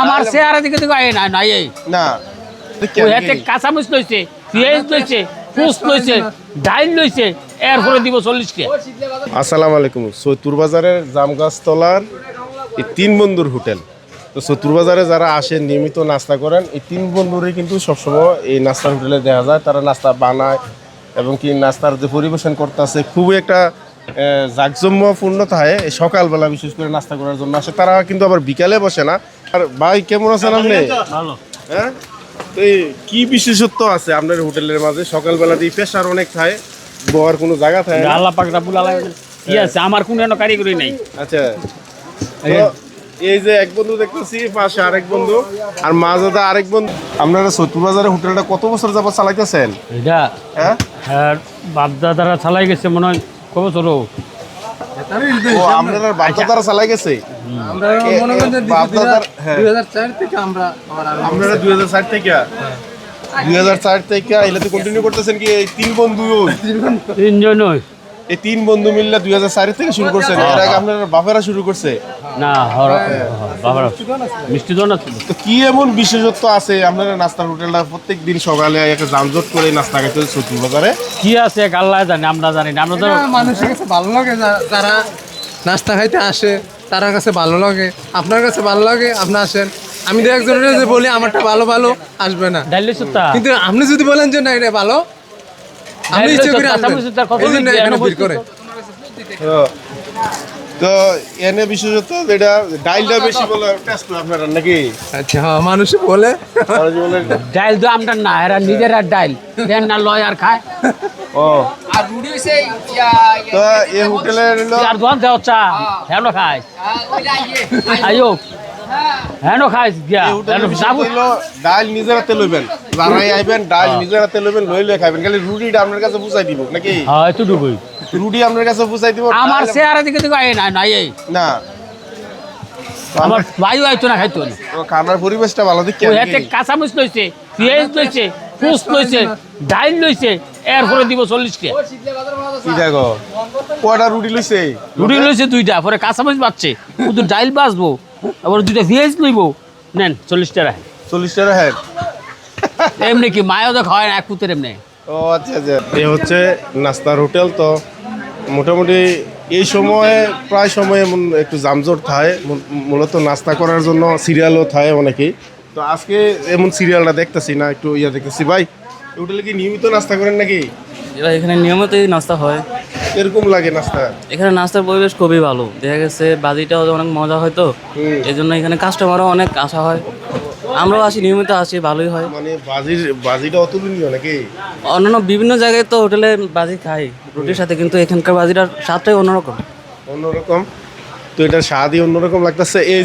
আমার চেহারা দিকে দিকে আয় না নাই এই। না ওই হাতে কাঁচামরিচ লইছে পেঁয়াজ লইছে পুষ লইছে ডাইল লইছে এরপরে দিব চল্লিশ কে আসসালামু আলাইকুম। সৈতুর বাজারের জামগাছতলার এই তিন বন্ধুর হোটেল। তো সৈতুর বাজারে যারা আসে নিয়মিত নাস্তা করেন এই তিন বন্ধুরই কিন্তু সবসময় এই নাস্তার হোটেলে দেখা যায়। তারা নাস্তা বানায় এবং কি নাস্তার যে পরিবেশন করতেছে খুবই একটা জাঁকজম্যপূর্ণ থাকে। সকালবেলা বিশেষ করে নাস্তা করার জন্য আসে। তারা কিন্তু আবার বিকালে বসে না। আর ভাই কেমন আছেন আপনি? ভালো। হ্যাঁ? কি বিশেষত্ব আছে আপনার হোটেলের মাঝে? সকালবেলা দিয়ে পেশার অনেক খায় বহার কোনো জায়গা থাকে না? আল্লাহ পাক রাবুল আলামিন কি আছে? আমার কোনো এনো কারিগরি নাই। আচ্ছা। এই যে। এক বন্ধু দেখতেছি পাশে আরেক বন্ধু আর মাঝে আরেক বন্ধু। আপনারা সৈতুর বাজারে হোটেলটা কত বছর যাবত চালাইতেছেন? এটা হ্যাঁ? হ্যাঁ বাপদাদারা চালাই গেছে মনে হয় কবে চলো ও? আপনারা বাচ্চা চালাই গেছে। আমরা মনে করেন যে এ বাপ-দাদার- হ্যাঁ। দুই হাজার চার থেকে আমরা আপনারা দুই হাজার চার থেকে। দুই হাজার চার থেকে এলাতে কন্টিনিউ করতেছেন কি এই তিন বন্ধু? তিনজন ওই এই তিন বন্ধু মিললে দুই হাজার চার থেকে শুরু করছেন এর আগে আপনারা বাপেরা শুরু করছে। না মিষ্টি দোনা ছিল তো কি এমন বিশেষত্ব আছে? আপনারা নাস্তার হোটেলটা প্রত্যেক দিন সকালে একটা যানজট করে নাস্তা খাইতে সৈতুর বাজারে। কি আছে আল্লাহ জানে আমরা জানি না আমরা তো মানুষের কাছে ভালো লাগে যারা নাস্তা খাইতে আসে তার কাছে ভালো লাগে। আপনার কাছে ভালো লাগে আপনি আসেন। আমি তো একজনের যে বলি আমারটা ভালো ভালো আসবে না। ডাইলি কিন্তু আপনি যদি বলেন যে না এটা ভালো ইচ্ছে তো করে এখানে ভিড় করে। এনে বিশেষত যেটা ডাইলটা বেশি বলে টেস্ট আপনারা নাকি? আচ্ছা হ্যাঁ মানুষ বলে। ডাইল তো আমরা না এরা নিজেরা ডাইল। দেন না লয় আর খায়। ও। তো এই হোটেলে আর দোয়ান দেওয়া চা হেন খায়? আইও গিয়া। যাব। হলো ডাইল নিজের হাতে লইবেন। আইবেন ডাইল নিজের হাতে লইবেন লই লই খাইবেন। খালি রুটিটা আপনার কাছে বুঝাই দিব নাকি? হ্যাঁ রুটি আপনার কাছে বুঝাই দিব আমার চেহারা দিকে দিকে না নাই না। আমার বায়ু আইতো না খাইতো না। খানার পরিবেশটা ভালো ওই হাতে কাঁচামরিচ লইছে পেঁয়াজ লইছে লইছে ডাইল লইছে এরপরে দিব চল্লিশ কে কয়টা রুটি লইছে? রুটি লইছে দুইটা পরে কাঁচামরিচ বাচ্চে শুধু ডাইল বাঁচবো আবার দুইটা পেঁয়াজ লইব। নেন চল্লিশ টাকা চল্লিশ টাকা হ্যাঁ এমনি কি মায়ও তো খাওয়ায় না এক পুতের এমনি? ও আচ্ছা আচ্ছা। এ হচ্ছে নাস্তার হোটেল তো। মোটামুটি এই সময়ে প্রায় সময় এমন একটু জামজট থাকে। মূল- মূলত নাস্তা করার জন্য সিরিয়ালও থাকে অনেকেই। তো আজকে এমন সিরিয়ালটা দেখতেছি না একটু ইয়া দেখতেছি। ভাই হোটেলে কি নিয়মিত নাস্তা করেন নাকি? এবার এখানে নিয়মিতই নাস্তা হয়। এরকম লাগে নাস্তা? এখানে নাস্তার পরিবেশ খুবই ভালো। দেখা গেছে বাজিটাও অনেক মজা হয় তো। এই জন্য এখানে কাস্টমারও অনেক আসা হয়। আমরাও আসি নিয়মিত আসি ভালোই হয়। মানে বাজির বাজিটা অতুলনীয় নাকি? অন্যান্য বিভিন্ন জায়গায় তো হোটেলে বাজি খাই। রুটির সাথে কিন্তু এখানকার বাজিটার স্বাদটাই অন্যরকম। অন্যরকম। তো এটা স্বাদই অন্যরকম লাগতেছে। এই